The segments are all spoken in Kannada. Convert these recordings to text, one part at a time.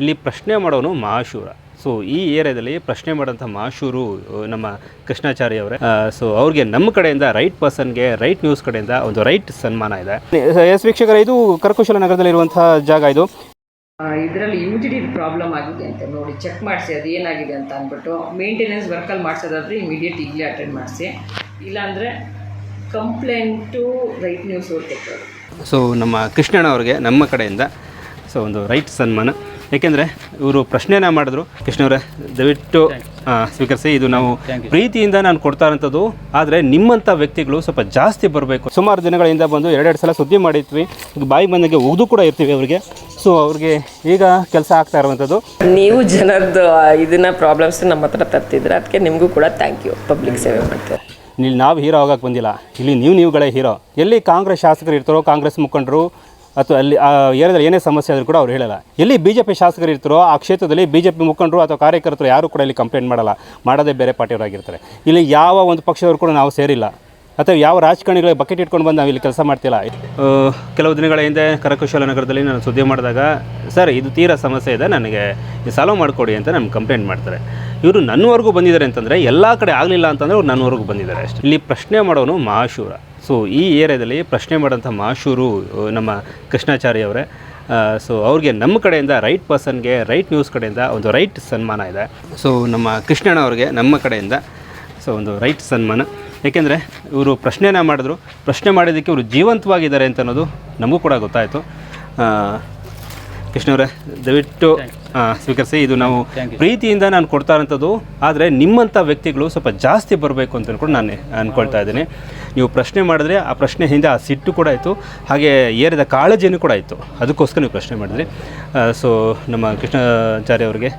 ಇಲ್ಲಿ ಪ್ರಶ್ನೆ ಮಾಡೋನು ಮಹಾಶೂರ ಸೊ ಈ ಏರಿಯಾದಲ್ಲಿ ಪ್ರಶ್ನೆ ಮಾಡೋಂಥ ಮಹಾಶೂರು ನಮ್ಮ ಕೃಷ್ಣಾಚಾರ್ಯ ಅವರೇ. ಸೊ ಅವ್ರಿಗೆ ನಮ್ಮ ಕಡೆಯಿಂದ ರೈಟ್ ಪರ್ಸನ್ಗೆ ರೈಟ್ ನ್ಯೂಸ್ ಕಡೆಯಿಂದ ಒಂದು ರೈಟ್ ಸನ್ಮಾನ ಇದೆ. ಎಸ್ ವೀಕ್ಷಕರ ಇದು ಕರಕುಶಲ ನಗರದಲ್ಲಿರುವಂತಹ ಜಾಗ ಇದು. ಇದರಲ್ಲಿ ಡಿ ಪ್ರಾಬ್ಲಮ್ ಆಗಿದೆ ಅಂತ ನೋಡಿ ಚೆಕ್ ಮಾಡಿಸಿ ಅದು ಏನಾಗಿದೆ ಅಂತ ಅಂದ್ಬಿಟ್ಟು ಮೇಂಟೆನೆನ್ಸ್ ವರ್ಕಲ್ಲಿ ಮಾಡಿಸೋದಾದ್ರೆ ಇಮಿಡಿಯೇಟ್ ಈಗಲೇ ಅಟೆಂಡ್ ಮಾಡಿಸಿ. ಇಲ್ಲಾಂದರೆ ಕಂಪ್ಲೇಂಟು ರೈಟ್ ನ್ಯೂಸ್ ಓದ್ತಿರ್ತಾರೆ. ಸೊ ನಮ್ಮ ಕೃಷ್ಣಣ್ಣ ಅವ್ರಿಗೆ ನಮ್ಮ ಕಡೆಯಿಂದ ಸೊ ಒಂದು ರೈಟ್ ಸನ್ಮಾನ. ಏಕೆಂದರೆ ಇವರು ಪ್ರಶ್ನೆನ ಮಾಡಿದ್ರು. ಕೃಷ್ಣವರೇ ದಯವಿಟ್ಟು ಸ್ವೀಕರಿಸಿ. ಇದು ನಾವು ಪ್ರೀತಿಯಿಂದ ನಾನು ಕೊಡ್ತಾ ಇರೋಂಥದ್ದು. ಆದರೆ ನಿಮ್ಮಂಥ ವ್ಯಕ್ತಿಗಳು ಸ್ವಲ್ಪ ಜಾಸ್ತಿ ಬರಬೇಕು. ಸುಮಾರು ದಿನಗಳಿಂದ ಬಂದು ಎರಡೆರಡು ಸಲ ಸುದ್ದಿ ಮಾಡಿದ್ವಿ. ಬಾಯಿ ಬಂದಂಗೆ ಉಗ್ದು ಕೂಡ ಇರ್ತೀವಿ ಅವರಿಗೆ. ಸೊ ಅವ್ರಿಗೆ ಈಗ ಕೆಲಸ ಆಗ್ತಾ ಇರುವಂಥದ್ದು. ನೀವು ಜನರದ್ದು ಇದನ್ನ ಪ್ರಾಬ್ಲಮ್ಸ್ ನಮ್ಮ ಹತ್ರ ತರ್ತಿದ್ರೆ ಅದಕ್ಕೆ ನಿಮಗೂ ಕೂಡ ಥ್ಯಾಂಕ್ ಯು ಪಬ್ಲಿಕ್ ಸೇವೆ ಮಾಡ್ತಾರೆ ಇಲ್ಲಿ ನಾವು ಹೀರೋ ಆಗಕ್ಕೆ ಬಂದಿಲ್ಲ. ಇಲ್ಲಿ ನೀವು ನೀವುಗಳೇ ಹೀರೋ ಎಲ್ಲಿ ಕಾಂಗ್ರೆಸ್ ಶಾಸಕರು ಇರ್ತಾರೋ ಕಾಂಗ್ರೆಸ್ ಮುಖಂಡರು ಅಥವಾ ಅಲ್ಲಿ, ಆ, ಏರಿಯಾದಲ್ಲಿ ಏನೇ ಸಮಸ್ಯೆ ಆದರೂ ಕೂಡ ಅವ್ರು ಹೇಳಲ್ಲ. ಎಲ್ಲಿ ಬಿ ಜೆ ಪಿ ಶಾಸಕರು ಇರ್ತಾರೋ ಆ ಕ್ಷೇತ್ರದಲ್ಲಿ ಬಿ ಜೆ ಪಿ ಮುಖಂಡರು ಅಥವಾ ಕಾರ್ಯಕರ್ತರು ಯಾರು ಕೂಡ ಇಲ್ಲಿ ಕಂಪ್ಲೇಂಟ್ ಮಾಡಲ್ಲ. ಮಾಡೋದೇ ಬೇರೆ ಪಾರ್ಟಿಯವರಾಗಿರ್ತಾರೆ. ಇಲ್ಲಿ ಯಾವ ಒಂದು ಪಕ್ಷದವರು ಕೂಡ ನಾವು ಸೇರಿಲ್ಲ. ಅಥವಾ ಯಾವ ರಾಜಕಾರಣಿಗಳಿಗೆ ಬಕೆಟ್ ಇಟ್ಕೊಂಡು ಬಂದು ನಾವು ಇಲ್ಲಿ ಕೆಲಸ ಮಾಡ್ತಿಲ್ಲ. ಕೆಲವು ದಿನಗಳ ಹಿಂದೆ ಕರಕುಶಲ ನಗರದಲ್ಲಿ ನಾನು ಸುದ್ದಿ ಮಾಡಿದಾಗ, ಸರ್, ಇದು ತೀರಾ ಸಮಸ್ಯೆ ಇದೆ, ನನಗೆ ಸಾಲ್ವ್ ಮಾಡಿಕೊಡಿ ಅಂತ ನಮ್ಗೆ ಕಂಪ್ಲೇಂಟ್ ಮಾಡ್ತಾರೆ. ಇವರು ನನ್ನವರೆಗೂ ಬಂದಿದ್ದಾರೆ ಅಂತಂದರೆ ಎಲ್ಲ ಕಡೆ ಆಗಲಿಲ್ಲ ಅಂತಂದರೆ ಅವ್ರು ನನ್ನವರೆಗೂ ಬಂದಿದ್ದಾರೆ ಅಷ್ಟೇ. ಇಲ್ಲಿ ಪ್ರಶ್ನೆ ಮಾಡೋನು ಮಹಾಶೂರ. ಸೊ ಈ ಏರಿಯಾದಲ್ಲಿ ಪ್ರಶ್ನೆ ಮಾಡೋಂಥ ಮಾಶೂರು ನಮ್ಮ ಕೃಷ್ಣಾಚಾರ್ಯ ಅವರೇ ಸೊ ಅವ್ರಿಗೆ ನಮ್ಮ ಕಡೆಯಿಂದ ರೈಟ್ ಪರ್ಸನ್ಗೆ ರೈಟ್ ನ್ಯೂಸ್ ಕಡೆಯಿಂದ ಒಂದು ರೈಟ್ ಸನ್ಮಾನ ಇದೆ. ಸೊ ನಮ್ಮ ಕೃಷ್ಣಣ್ಣ ಅವ್ರಿಗೆ ನಮ್ಮ ಕಡೆಯಿಂದ ಸೊ ಒಂದು ರೈಟ್ ಸನ್ಮಾನ. ಏಕೆಂದರೆ ಇವರು ಪ್ರಶ್ನೆನ ಮಾಡಿದ್ರು. ಪ್ರಶ್ನೆ ಮಾಡಿದ್ದಕ್ಕೆ ಇವರು ಜೀವಂತವಾಗಿದ್ದಾರೆ ಅಂತ ಅನ್ನೋದು ನಮಗೂ ಕೂಡ ಗೊತ್ತಾಯಿತು. ಕೃಷ್ಣವ್ರೆ ದಯವಿಟ್ಟು ಸ್ವೀಕರಿಸಿ. ಇದು ನಾವು ಪ್ರೀತಿಯಿಂದ ನಾನು ಕೊಡ್ತಾ ಇರೋಂಥದ್ದು. ಆದರೆ ನಿಮ್ಮಂಥ ವ್ಯಕ್ತಿಗಳು ಸ್ವಲ್ಪ ಜಾಸ್ತಿ ಬರಬೇಕು ಅಂತ ಅಂದ್ಕೊಂಡು ನಾನು ಅಂದ್ಕೊಳ್ತಾ ಇದ್ದೀನಿ. ನೀವು ಪ್ರಶ್ನೆ ಮಾಡಿದ್ರೆ ಆ ಪ್ರಶ್ನೆ ಹಿಂದೆ ಆ ಸಿಟ್ಟು ಕೂಡ ಆಯಿತು. ಹಾಗೆ ಏರಿದ ಕಾಳಜಿನೂ ಕೂಡ ಆಯಿತು. ಅದಕ್ಕೋಸ್ಕರ ನೀವು ಪ್ರಶ್ನೆ ಮಾಡಿದ್ರಿ. ಸೊ ನಮ್ಮ ಕೃಷ್ಣಾಚಾರ್ಯ ಅವರಿಗೆ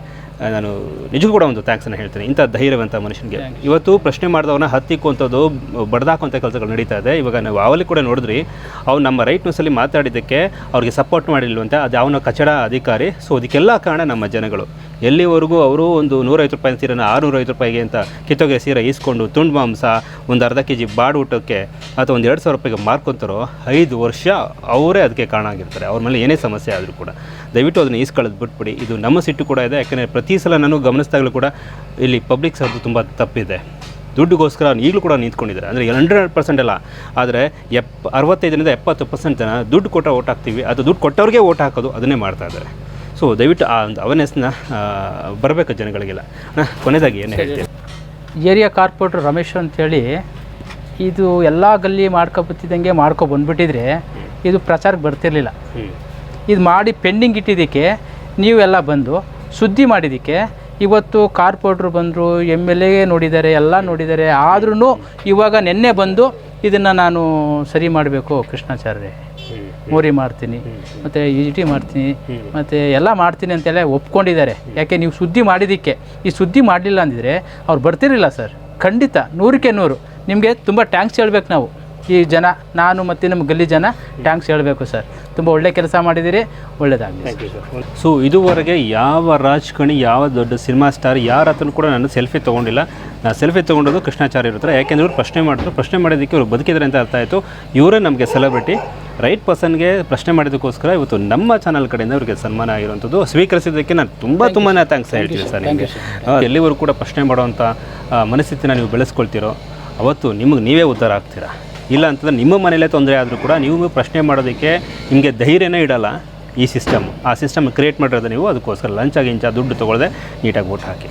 ನಾನು ನಿಜಕ್ಕೂ ಕೂಡ ಒಂದು ಥ್ಯಾಂಕ್ಸನ್ನು ಹೇಳ್ತೀನಿ. ಇಂಥ ಧೈರ್ಯವಂತ ಮನುಷ್ಯನಿಗೆ. ಇವತ್ತು ಪ್ರಶ್ನೆ ಮಾಡಿದವನ್ನ ಹತ್ತಿಕ್ಕುವಂಥದ್ದು ಬಡ್ದಾಕುವಂಥ ಕೆಲಸಗಳು ನಡೀತಾ ಇದೆ. ಇವಾಗ ನಾವು ಅವಲ್ಲಿ ಕೂಡ ನೋಡಿದ್ರಿ ಅವ್ನು ನಮ್ಮ ರೈಟ್ ನ್ಯೂಸಲ್ಲಿ ಮಾತಾಡಿದ್ದಕ್ಕೆ ಅವ್ರಿಗೆ ಸಪೋರ್ಟ್ ಮಾಡಿಲ್ವಂತೆ. ಅದು ಅವನ ಕಚಡ ಅಧಿಕಾರಿ. ಸೊ ಅದಕ್ಕೆಲ್ಲ ಕಾರಣ ನಮ್ಮ ಜನಗಳು. ಎಲ್ಲಿವರೆಗೂ ಅವರು ಒಂದು ನೂರೈವತ್ತು ರೂಪಾಯಿ ಸೀರೆನ ಆರುನೂರೈವತ್ತು ರೂಪಾಯಿಗೆ ಅಂತ ಕಿತ್ತೋಗೆ ಸೀರೆ ಈಸ್ಕೊಂಡು ತುಂಡು ಮಾಂಸ, ಒಂದು ಅರ್ಧ ಕೆ ಜಿ ಬಾಡು ಊಟಕ್ಕೆ ಅಥವಾ ಒಂದು ಎರಡು ಸಾವಿರ ರೂಪಾಯಿಗೆ ಮಾರ್ಕೊತಾರೋ ಐದು ವರ್ಷ ಅವರೇ ಅದಕ್ಕೆ ಕಾರಣ ಆಗಿರ್ತಾರೆ. ಅವ್ರ ಮೇಲೆ ಏನೇ ಸಮಸ್ಯೆ ಆದರೂ ಕೂಡ. ದಯವಿಟ್ಟು ಅದನ್ನು ಈಸ್ಕೊಳ್ಳೋದು ಬಿಟ್ಬಿಡಿ. ಇದು ನಮ್ಮ ಸಿಟ್ಟು ಕೂಡ ಇದೆ. ಯಾಕಂದರೆ ಪ್ರತಿ ಸಲ ನಾನು ಗಮನಿಸಿದಾಗಲೂ ಕೂಡ ಇಲ್ಲಿ ಪಬ್ಲಿಕ್ ಅದು ತುಂಬ ತಪ್ಪಿದೆ. ದುಡ್ಡುಗೋಸ್ಕರ ಈಗಲೂ ಕೂಡ ನಿಂತ್ಕೊಂಡಿದ್ದಾರೆ. ಅಂದರೆ ಹಂಡ್ರೆಡ್ ಪರ್ಸೆಂಟ್ ಅಲ್ಲ. ಆದರೆ ಎಪ್ ಅರವತ್ತೈದರಿಂದ ಎಪ್ಪತ್ತು ಪರ್ಸೆಂಟ್ ಜನ ದುಡ್ಡು ಕೊಟ್ಟ ಓಟ್ ಹಾಕ್ತೀವಿ. ಅದು ದುಡ್ಡು ಕೊಟ್ಟವ್ರಿಗೆ ಓಟ್ ಹಾಕೋದು, ಅದನ್ನೇ ಮಾಡ್ತಾ ಇದ್ದಾರೆ. ಸೊ ದಯವಿಟ್ಟು ಆ ಒಂದು ಅವೇರ್ನೆಸ್ನ ಬರಬೇಕು ಜನಗಳಿಗೆಲ್ಲ. ಕೊನೆಯದಾಗಿ ಏನು ಹೇಳ್ತೀವಿ ಏರಿಯಾ ಕಾರ್ಪೊರೇಟರ್ ರಮೇಶ್ ಅಂತೇಳಿ ಇದು ಎಲ್ಲ ಗಲ್ಲಿ ಮಾಡ್ಕೊಬತ್ತಿದ್ದಂಗೆ ಮಾಡ್ಕೊ ಬಂದುಬಿಟ್ಟಿದ್ರೆ ಇದು ಪ್ರಚಾರಕ್ಕೆ ಬರ್ತಿರಲಿಲ್ಲ. ಇದು ಮಾಡಿ ಪೆಂಡಿಂಗ್ ಇಟ್ಟಿದ್ದಕ್ಕೆ ನೀವೆಲ್ಲ ಬಂದು ಸುದ್ದಿ ಮಾಡಿದ್ದಕ್ಕೆ ಇವತ್ತು ಕಾರ್ಪೊರೇಟ್ರು ಬಂದರು ಎಂ ಎಲ್ ಎ ನೋಡಿದ್ದಾರೆ ಎಲ್ಲ ನೋಡಿದ್ದಾರೆ ಆದ್ರೂ ಇವಾಗ ನಿನ್ನೆ ಬಂದು ಇದನ್ನು ನಾನು ಸರಿ ಮಾಡಬೇಕು ಕೃಷ್ಣಾಚಾರ್ಯ ಮೋರಿ ಮಾಡ್ತೀನಿ ಮತ್ತು ಇ ಟಿ ಮಾಡ್ತೀನಿ ಮತ್ತು ಎಲ್ಲ ಮಾಡ್ತೀನಿ ಅಂತೆಲ್ಲ ಒಪ್ಕೊಂಡಿದ್ದಾರೆ. ಯಾಕೆ ನೀವು ಸುದ್ದಿ ಮಾಡಿದ್ದಕ್ಕೆ ಈ ಸುದ್ದಿ ಮಾಡಲಿಲ್ಲ ಅಂದಿದ್ರೆ ಅವ್ರು ಬರ್ತಿರಲಿಲ್ಲ ಸರ್. ಖಂಡಿತ ನೂರಕ್ಕೆ ನೂರು. ನಿಮಗೆ ತುಂಬ ಟ್ಯಾಂಕ್ಸ್ ಹೇಳ್ಬೇಕು ನಾವು. ಈ ಜನ ನಾನು ಮತ್ತು ನಮ್ಮ ಗಲ್ಲಿ ಜನ ಟ್ಯಾಂಕ್ಸ್ ಹೇಳಬೇಕು ಸರ್. ತುಂಬ ಒಳ್ಳೆ ಕೆಲಸ ಮಾಡಿದ್ದೀರಿ ಒಳ್ಳೆಯದಾಗಲಿ ಸೊ ಇದುವರೆಗೆ ಯಾವ ರಾಜಕಾರಣಿ ಯಾವ ದೊಡ್ಡ ಸಿನಿಮಾ ಸ್ಟಾರ್ ಯಾರ ಹತ್ರ ಕೂಡ ನಾನು ಸೆಲ್ಫಿ ತೊಗೊಂಡಿಲ್ಲ. ನಾನು ಸೆಲ್ಫಿ ತೊಗೊಂಡೋದು ಕೃಷ್ಣಾಚಾರ್ಯ ಹತ್ರ. ಯಾಕೆಂದ್ರೆ ಇವ್ರು ಪ್ರಶ್ನೆ ಮಾಡಿದ್ರು. ಪ್ರಶ್ನೆ ಮಾಡೋದಕ್ಕೆ ಇವರು ಬದುಕಿದ್ರೆ ಅಂತ ಅರ್ಥ ಆಯಿತು. ಇವರೇ ನಮಗೆ ಸೆಲೆಬ್ರಿಟಿ ರೈಟ್ ಪರ್ಸನ್ಗೆ ಪ್ರಶ್ನೆ ಮಾಡಿದ್ದಕ್ಕೋಸ್ಕರ ಇವತ್ತು ನಮ್ಮ ಚಾನಲ್ ಕಡೆಯಿಂದ ಅವರಿಗೆ ಸನ್ಮಾನ ಆಗಿರುವಂಥದ್ದು. ಸ್ವೀಕರಿಸಿದ್ದಕ್ಕೆ ನಾನು ತುಂಬ ತುಂಬಾ ಥ್ಯಾಂಕ್ಸ್ ಹೇಳ್ತೀನಿ ಸರ್ ನಿಮಗೆ. ಎಲ್ಲಿವರೆಗೂ ಕೂಡ ಪ್ರಶ್ನೆ ಮಾಡುವಂಥ ಮನಸ್ಥಿತಿನ ನೀವು ಬೆಳೆಸ್ಕೊಳ್ತೀರೋ ಅವತ್ತು ನಿಮಗೆ ನೀವೇ ಉದ್ಧಾರ ಆಗ್ತೀರಾ? ಇಲ್ಲ ಅಂತಂದ್ರೆ ನಿಮ್ಮ ಮನೇಲೇ ತೊಂದರೆ ಆದರೂ ಕೂಡ ನೀವು ಪ್ರಶ್ನೆ ಮಾಡೋದಕ್ಕೆ ನಿಮಗೆ ಧೈರ್ಯನೇ ಇಡಲ್ಲ ಈ ಸಿಸ್ಟಮ್. ಆ ಸಿಸ್ಟಮ್ ಕ್ರಿಯೇಟ್ ಮಾಡಿರೋದು ನೀವು ಅದಕ್ಕೋಸ್ಕರ ಲಂಚ ಇಂಚ ದುಡ್ಡು ತೊಗೊಳ್ದೆ ನೀಟಾಗಿ ಓಟ್ ಹಾಕಿ.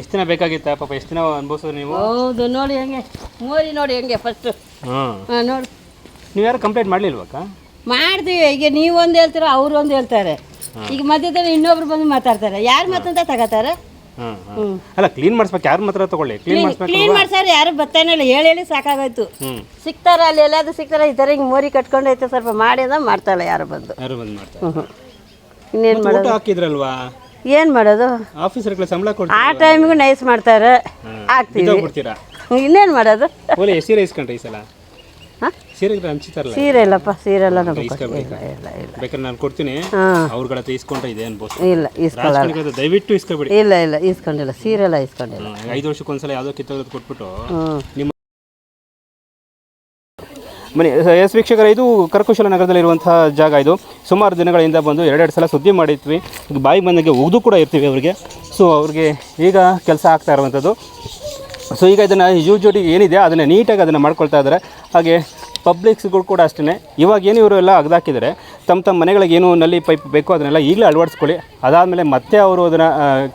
ಎಷ್ಟು ದಿನ ಬೇಕಾಗಿತ್ತ? ಪಾಪ ಎಷ್ಟು ದಿನ ಅನುಭವಿಸೋದು ನೀವು? ಹೌದು ನೋಡಿ ಹೆಂಗೆ. ಮೋರಿ ನೋಡಿ ಹೆಂಗೆ ಫಸ್ಟ್ ಹಾಂ. ಹಾಂ ನೋಡಿ. ನೀವು ಯಾರು ಕಂಪ್ಲೇಂಟ್ ಮಾಡಲಿಲ್ವಕ್ಕ? ಮಾಡ್ತೀವಿ. ಈಗ ನೀವು ಒಂದು ಹೇಳ್ತೀರ ಅವ್ರು ಒಂದು ಹೇಳ್ತಾರೆ. ಈಗ ಮಧ್ಯದಲ್ಲಿ ಇನ್ನೊಬ್ರು ಬಂದು ಮಾತಾಡ್ತಾರೆ. ಯಾರು ಮಾತಂತ ತಗೋತಾರೆ? ಹಾಂ ಹಾಂ. ಅಲ್ಲ ಕ್ಲೀನ್ ಮಾಡಿಸ್ಬೇಕು. ಯಾರು ಮಾತ್ರ ತಗೊಳ್ಳಿ. ಕ್ಲೀನ್ ಮಾಡಿಸ್ಬೇಕು ಕ್ಲೀನ್ ಮಾಡ್ಸಾರ ಯಾರು ಬರ್ತಾನೆ ಇಲ್ಲ. ಹೇಳಿ ಹೇಳಿ ಸಾಕಾಗೋಯ್ತು. ಹ್ಞೂ ಸಿಗ್ತಾರ ಅಲ್ಲಿ ಎಲ್ಲಾದ್ರೂ ಸಿಗ್ತಾರ? ಈ ಥರ ಹಿಂಗೆ ಮೋರಿ ಕಟ್ಕೊಂಡೈತೆ ಸ್ವಲ್ಪ ಮಾಡಿ ಅಂದ್ರೆ ಮಾಡ್ತಾಳೆ ಯಾರು ಬಂದು. ಯಾರು ಬಂದು ಮಾಡ್ತಾರೆ? ಇನ್ನೇನು ಊಟ ಹಾಕಿದ್ರಲ್ವಾ? ಏನು ಮಾಡೋದು? ಆಫೀಸರ್ಗಳ ಸಂಬಳ ಆ ಟೈಮ್ ಟೈಮಿಗೂ ನೈಸ್ ಮಾಡ್ತಾರೆ ಆಗ್ತೀವಿ. ಬಿಡ್ತೀರಾ ಇನ್ನೇನು ಮಾಡೋದು? ಓಲೆ ಸೀರೆ ಇಸ್ಕೊಂಡ್ರಿ ಈ ಸಲ? ಹಾಂ? ಸೀರೆ ಹಂಚ್ತಾರಲ್ಲ? ಸೀರೆ ಇಲ್ಲಪ್ಪ ಸೀರೆ ಎಲ್ಲ ನಮ್ಗೆ? ಇಲ್ಲ ಇಲ್ಲ ಇಲ್ಲ. ಬೇಕಾದ್ರೆ ನಾನು ಕೊಡ್ತೀನಿ. ಅವ್ರಗಳ ಹತ್ರ ಇಸ್ಕೊಂಡ್ರೆ ಇದೆ ಅನ್ಬೋದು. ಇಲ್ಲ ಇಸ್ಕೊಳ್ಳಲ್ಲ. ರಾಜಕಾರಣಿಗಳ ಹತ್ರ ದಯವಿಟ್ಟು ಇಸ್ಕೊಬೇಡಿ. ಇಲ್ಲ ಇಲ್ಲ ಇಸ್ಕೊಂಡಿಲ್ಲ. ಸೀರೆ ಎಲ್ಲ ಇಸ್ಕೊಂಡಿಲ್ಲ. ಐದು ವರ್ಷಕ್ಕೊಂದ್ಸಲ ಯಾವ್ದೋ ಕಿತ್ತೋಗೋದು ಕೊಟ್ಬಿಟ್ಟು ನಿಮ್ಮ ಬನ್ನಿ ಎಸ್ ವೀಕ್ಷಕರ, ಇದು ಕರಕುಶಲ ನಗರದಲ್ಲಿರುವಂತಹ ಜಾಗ ಇದು. ಸುಮಾರು ದಿನಗಳಿಂದ ಬಂದು ಎರಡೆರಡು ಸಲ ಸುದ್ದಿ ಮಾಡಿರ್ತೀವಿ ಬಾಯಿ ಬಂದಂಗೆ ಉಗ್ದು ಕೂಡ ಇರ್ತೀವಿ ಅವರಿಗೆ. ಸೊ ಅವ್ರಿಗೆ ಈಗ ಕೆಲಸ ಆಗ್ತಾ ಇರುವಂಥದ್ದು. ಸೊ ಈಗ ಇದನ್ನು ಯೂ ಜೋಡಿ ಏನಿದೆ, ಅದನ್ನು ನೀಟಾಗಿ ಅದನ್ನು ಮಾಡ್ಕೊಳ್ತಾ ಇದ್ದಾರೆ. ಹಾಗೆ ಪಬ್ಲಿಕ್ಸ್ಗಳು ಕೂಡ ಅಷ್ಟೇ ಇವಾಗ ಏನು ಎಲ್ಲ ಅಗ್ದಾಕಿದ್ದಾರೆ ತಮ್ಮ ತಮ್ಮ ಮನೆಗಳಿಗೆ ಏನು ನಲ್ಲಿ ಪೈಪ್ ಬೇಕೋ ಅದನ್ನೆಲ್ಲ ಈಗಲೇ ಅಳವಡಿಸ್ಕೊಳ್ಳಿ. ಅದಾದಮೇಲೆ ಮತ್ತೆ ಅವರು ಅದನ್ನು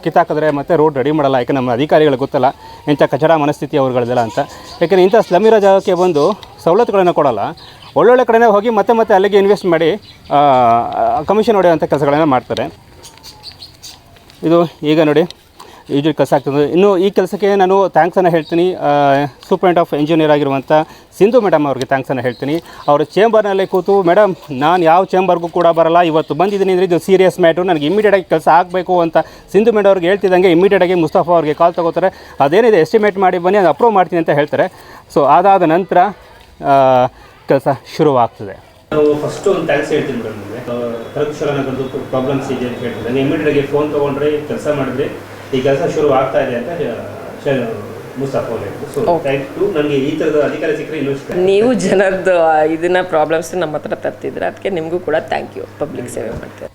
ಕಿತ್ತಾಕಿದ್ರೆ ಮತ್ತೆ ರೋಡ್ ರೆಡಿ ಮಾಡಲ್ಲ. ಯಾಕೆ ನಮ್ಮ ಅಧಿಕಾರಿಗಳಿಗೆ ಗೊತ್ತಲ್ಲ. ಇಂಥ ಕಚಡ ಮನಸ್ಥಿತಿ ಅವ್ರುಗಳದೆಲ್ಲ ಅಂತ. ಯಾಕೆಂದರೆ ಇಂಥ ಸ್ಲಮ್ ಇರೋ ಜಾಗಕ್ಕೆ ಬಂದು ಸವಲತ್ತುಗಳನ್ನು ಕೊಡಲ್ಲ. ಒಳ್ಳೊಳ್ಳೆ ಕಡೆನೇ ಹೋಗಿ ಮತ್ತೆ ಮತ್ತೆ ಅಲ್ಲಿಗೆ ಇನ್ವೆಸ್ಟ್ ಮಾಡಿ ಕಮಿಷನ್ ಹೊಡೆಯುವಂಥ ಕೆಲಸಗಳನ್ನು ಮಾಡ್ತಾರೆ. ಇದು ಈಗ ನೋಡಿ. ಯೂಜುವಲಿ ಕೆಲಸ ಆಗ್ತದೆ ಇನ್ನು ಈ ಕೆಲಸಕ್ಕೆ ನಾನು ಥ್ಯಾಂಕ್ಸನ್ನು ಹೇಳ್ತೀನಿ. ಸೂಪ್ರೆಂಟ್ ಆಫ್ ಇಂಜಿನಿಯರ್ ಆಗಿರುವಂಥ ಸಿಂಧು ಮೇಡಮ್ ಅವ್ರಿಗೆ ಥ್ಯಾಂಕ್ಸನ್ನು ಹೇಳ್ತೀನಿ. ಅವರು ಚೇಂಬರ್ನಲ್ಲೇ ಕೂತು ಮೇಡಮ್ ನಾನು ಯಾವ ಚೇಂಬರ್ಗೂ ಕೂಡ ಬರಲ್ಲ. ಇವತ್ತು ಬಂದಿದ್ದೀನಿ ಅಂದರೆ ಇದು ಸೀರಿಯಸ್ ಮ್ಯಾಟ್ರು ನನಗೆ ಇಮಿಡಿಯೇಟಾಗಿ ಕೆಲಸ ಆಗಬೇಕು ಅಂತ ಸಿಂಧು ಮೇಡಮ್ ಅವ್ರಿಗೆ ಹೇಳ್ತಿದ್ದಂಗೆ ಇಮಿಡಿಯೇಟಾಗಿ ಮುಸ್ತಫಾ ಅವ್ರಿಗೆ ಕಾಲ್ ತಗೋತಾರೆ. ಅದೇನಿದೆ ಎಸ್ಟಿಮೇಟ್ ಮಾಡಿ ಬನ್ನಿ, ಅದು ಅಪ್ರೂವ್ ಮಾಡ್ತೀನಿ ಅಂತ ಹೇಳ್ತಾರೆ. ಸೊ ಅದಾದ ನಂತರ ಕೆಲಸ ಶುರುವಾಗ್ತದೆ. ನಾವು ಫಸ್ಟ್ ಒಂದು ಥ್ಯಾಂಕ್ಸ್ ಹೇಳ್ತೀನಿ ಮೇಡಮ್ ನಗರದ್ದು ಪ್ರಾಬ್ಲಮ್ಸ್ ಇದೆ ಅಂತ ಹೇಳ್ತಿದ್ದೆ ಇಮಿಡಿಯೇಟಾಗಿ ಫೋನ್ ತೊಗೊಂಡ್ರೆ ಕೆಲಸ ಮಾಡಿದ್ರೆ ಈ ಕೆಲಸ ಶುರು ಆಗ್ತಾ ಇದೆ ಅಂತ ನನಗೆ ಈ ಥರದ ಅಧಿಕಾರಿ ಸಿಕ್ಕರೆ ನೀವು ಜನರದ್ದು ಇದನ್ನ ಪ್ರಾಬ್ಲಮ್ಸ್ ನಮ್ಮ ಹತ್ರ ತರ್ತಿದ್ರೆ ಅದಕ್ಕೆ ನಿಮಗೂ ಕೂಡ ಥ್ಯಾಂಕ್ ಯು ಪಬ್ಲಿಕ್ ಸೇವೆ ಮಾಡ್ತಾರೆ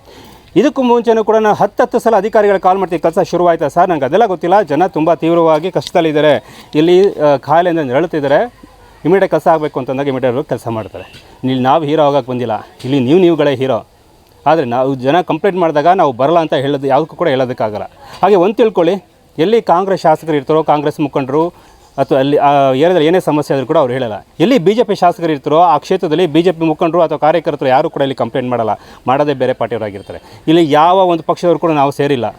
ಇದಕ್ಕೂ ಮುಂಚೆನೂ ಕೂಡ ನಾನು ಹತ್ತು ಹತ್ತು ಸಲ ಅಧಿಕಾರಿಗಳು ಕಾಲ್ ಮಾಡ್ತೀವಿ ಕೆಲಸ ಶುರುವಾಯ್ತಾ ಸರ್? ನನಗೆ ಅದೆಲ್ಲ ಗೊತ್ತಿಲ್ಲ. ಜನ ತುಂಬ ತೀವ್ರವಾಗಿ ಕಷ್ಟದಲ್ಲಿದ್ದಾರೆ ಇಲ್ಲಿ ಖಾಯಿಲೆಯಿಂದ ಕಾಯಿಲೆಯಿಂದ ನರಳುತ್ತಿದ್ದಾರೆ ಇಮಿಡಿಯೇಟ್ ಕೆಲಸ ಆಗಬೇಕು ಅಂತಂದಾಗ ಇಮಿಡಿಯೇಟ್ ಕೆಲಸ ಮಾಡ್ತಾರೆ. ಇಲ್ಲಿ ನಾವು ಹೀರೋ ಆಗೋಕ್ಕೆ ಬಂದಿಲ್ಲ. ಇಲ್ಲಿ ನೀವು ನೀವುಗಳೇ ಹೀರೋ ಆದರೆ ನಾವು ಜನ ಕಂಪ್ಲೇಂಟ್ ಮಾಡಿದಾಗ ನಾವು ಬರಲ್ಲ ಅಂತ ಹೇಳೋದು ಯಾವುದಕ್ಕೂ ಕೂಡ ಹೇಳೋದಕ್ಕಾಗಲ್ಲ. ಹಾಗೆ ಒಂದು ತಿಳ್ಕೊಳ್ಳಿ, ಎಲ್ಲಿ ಕಾಂಗ್ರೆಸ್ ಶಾಸಕರು ಇರ್ತಾರೋ, ಕಾಂಗ್ರೆಸ್ ಮುಖಂಡರು, ಅಥವಾ ಅಲ್ಲಿ ಏರಿಯಾದಲ್ಲಿ ಏನೇ ಸಮಸ್ಯೆ ಆದರೂ ಕೂಡ ಅವ್ರು ಹೇಳಲ್ಲ. ಎಲ್ಲಿ ಬಿ ಜೆ ಪಿ ಶಾಸಕರು ಇರ್ತಾರೋ, ಆ ಕ್ಷೇತ್ರದಲ್ಲಿ ಬಿ ಜೆ ಪಿ ಮುಖಂಡರು ಅಥವಾ ಕಾರ್ಯಕರ್ತರು ಯಾರು ಕೂಡ ಇಲ್ಲಿ ಕಂಪ್ಲೇಂಟ್ ಮಾಡಲ್ಲ. ಮಾಡೋದೇ ಬೇರೆ ಪಾರ್ಟಿಯವರಾಗಿರ್ತಾರೆ. ಇಲ್ಲಿ ಯಾವ ಒಂದು ಪಕ್ಷದವರು ಕೂಡ ನಾವು ಸೇರಿಲ್ಲ.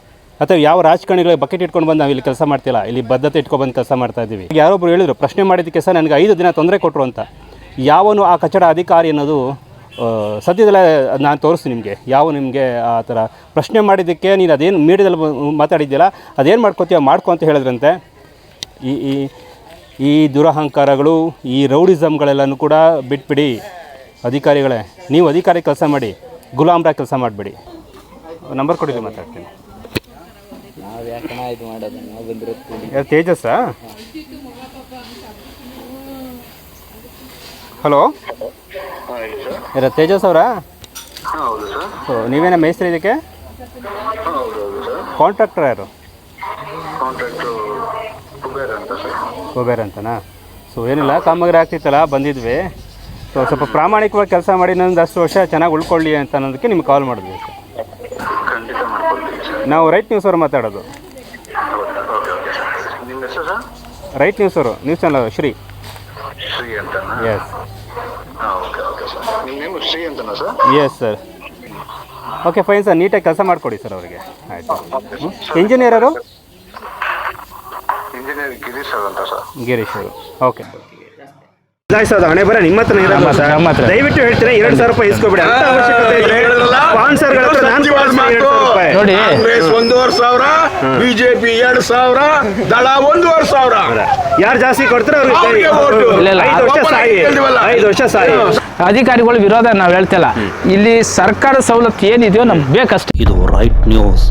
ಅಥವಾ ಯಾವ ರಾಜಕಾರಣಿಗಳಿಗೆ ಬಕೆಟ್ ಇಟ್ಕೊಂಡು ಬಂದು ನಾವು ಇಲ್ಲಿ ಕೆಲಸ ಮಾಡ್ತಿಲ್ಲ. ಇಲ್ಲಿ ಬದ್ಧತೆ ಇಟ್ಕೊಂಡು ಬಂದು ಕೆಲಸ ಮಾಡ್ತಾ ಇದ್ದೀವಿ. ಯಾರೊಬ್ಬರು ಹೇಳಿದರು, ಪ್ರಶ್ನೆ ಮಾಡಿದ್ದಕ್ಕೆ ಸಹ ನನಗೆ ಐದು ದಿನ ತೊಂದರೆ ಕೊಟ್ಟರು ಅಂತ. ಯಾವನು ಆ ಕಚಡ ಅಧಿಕಾರಿ ಅನ್ನೋದು ಸದ್ಯದಲ್ಲೇ ನಾನು ತೋರಿಸ್ತೀನಿ ನಿಮಗೆ. ಯಾವ ನಿಮಗೆ ಆ ಥರ ಪ್ರಶ್ನೆ ಮಾಡಿದ್ದಕ್ಕೆ ನೀನು ಅದೇನು ಮೀಡಿಯಾದಲ್ಲಿ ಮಾತಾಡಿದ್ಯಲ್ಲ ಅದೇನು ಮಾಡ್ಕೋತೀಯ ಮಾಡ್ಕೊ ಅಂತ ಹೇಳಿದ್ರಂತೆ. ಈ ಈ ಈ ದುರಹಂಕಾರಗಳು ಈ ರೌಡಿಸಮ್ಗಳೆಲ್ಲನೂ ಕೂಡ ಬಿಟ್ಬಿಡಿ. ಅಧಿಕಾರಿಗಳೇ ನೀವು ಅಧಿಕಾರಿ ಕೆಲಸ ಮಾಡಿ ಗುಲಾಮ್ರ ಕೆಲಸ ಮಾಡಬೇಡಿ. ನಂಬರ್ ಕೊಡಿ ಮಾತಾಡ್ತೀನಿ. ತೇಜಸ್ಸ ತೇಜಸ್ಸಾ? ಹಲೋ? ಯಾರ ತೇಜಸ್ ಅವರಾ? ಹೌದು ಸರ್. ಸೊ ನೀವೇನ ಮೇಸ್ತ್ರಿ ಇದಕ್ಕೆ? ಹೌದು ಹೌದು ಸರ್. ಕಾಂಟ್ರಾಕ್ಟರ್ ಯಾರು? ಕಾಂಟ್ರಾಕ್ಟು ಕುಬೇರ್ ಅಂತ ಸರ್. ಕುಬೇರ್ ಅಂತನಾ? ಸೊ ಏನಿಲ್ಲ ಕಾಮಗಾರಿ ಆಗ್ತಿತ್ತಲ್ಲ ಬಂದಿದ್ವಿ. ಸೊ ಸ್ವಲ್ಪ ಪ್ರಾಮಾಣಿಕವಾಗಿ ಕೆಲಸ ಮಾಡಿ ಇನ್ನೊಂದು ಅಷ್ಟು ವರ್ಷ ಚೆನ್ನಾಗಿ ಉಳ್ಕೊಳ್ಳಿ ಅಂತ ಅನ್ನೋದಕ್ಕೆ ನಿಮ್ಗೆ ಕಾಲ್ ಮಾಡಿದ್ವಿ ಸರ್. ಖಂಡಿತ ಮಾಡ್ಕೊಡ್ತೀನಿ ಸರ್. ನಾವು ರೈಟ್ ನ್ಯೂಸ್ ಅವರು ಮಾತಾಡೋದು. ಹೌದಾ? Okay okay sir. ನಿಮ್ಮ ಹೆಸರು ಸರ್? ರೈಟ್ ನ್ಯೂಸ್ ಅವರು ನ್ಯೂಸ್ ಚಾನಲ್ ಶ್ರೀ. ಶ್ರೀ ಅಂತನಾ? ಎಸ್ ನಿಮ್ಮ ನೇಮು ಶ್ರೀ ಅಂತನಾ sir yes sir okay fine sir ನೀಟಾಗಿ ಕೆಲಸ ಮಾಡಿಕೊಡಿ ಸರ್ ಅವರಿಗೆ. ಆಯಿತು. ಇಂಜಿನಿಯರರು ಇಂಜಿನಿಯರ್ ಗಿರೀಶ್ ಸರ್ ಅಂತ ಸರ್ ಗಿರೀಶ್ ಅವರು. ಓಕೆ ಅದು ಹಣೆ ಬರ ನಿಮ್ಮ ಹತ್ರ ಇರಲ್ಲ ಸರ್ ದಯವಿಟ್ಟು ಹೇಳ್ತೀನಿ ಎರಡು ಸಾವಿರ ರೂಪಾಯಿ ಇಸ್ಕೊಬಿಡಿ. ಅಂತ ಅವಶ್ಯಕತೆ ರೂಪಾಯಿ. ನೋಡಿ. ಒಂದೂವರೆ ಸಾವಿರ ಬಿಜೆಪಿ ಎರಡು ಸಾವಿರ ದಳ ಒಂದೂವರೆ ಸಾವಿರ. ಯಾರು ಜಾಸ್ತಿ ಕೊಡ್ತಾರೆ ಅವ್ರಿಗೆ. ಐದು ವರ್ಷ ಸಾಯಿ. ಐದು ವರ್ಷ ಸಾಯಿ. ಅಧಿಕಾರಿಗಳು ವಿರೋಧ ನಾವು ಹೇಳ್ತಿಲ್ಲ. ಇಲ್ಲಿ ಸರ್ಕಾರ ಸವಲತ್ತು ಏನಿದೆಯೋ ನಮ್ಗೆ ಬೇಕಷ್ಟೇ. ಇದು ರೈಟ್ ನ್ಯೂಸ್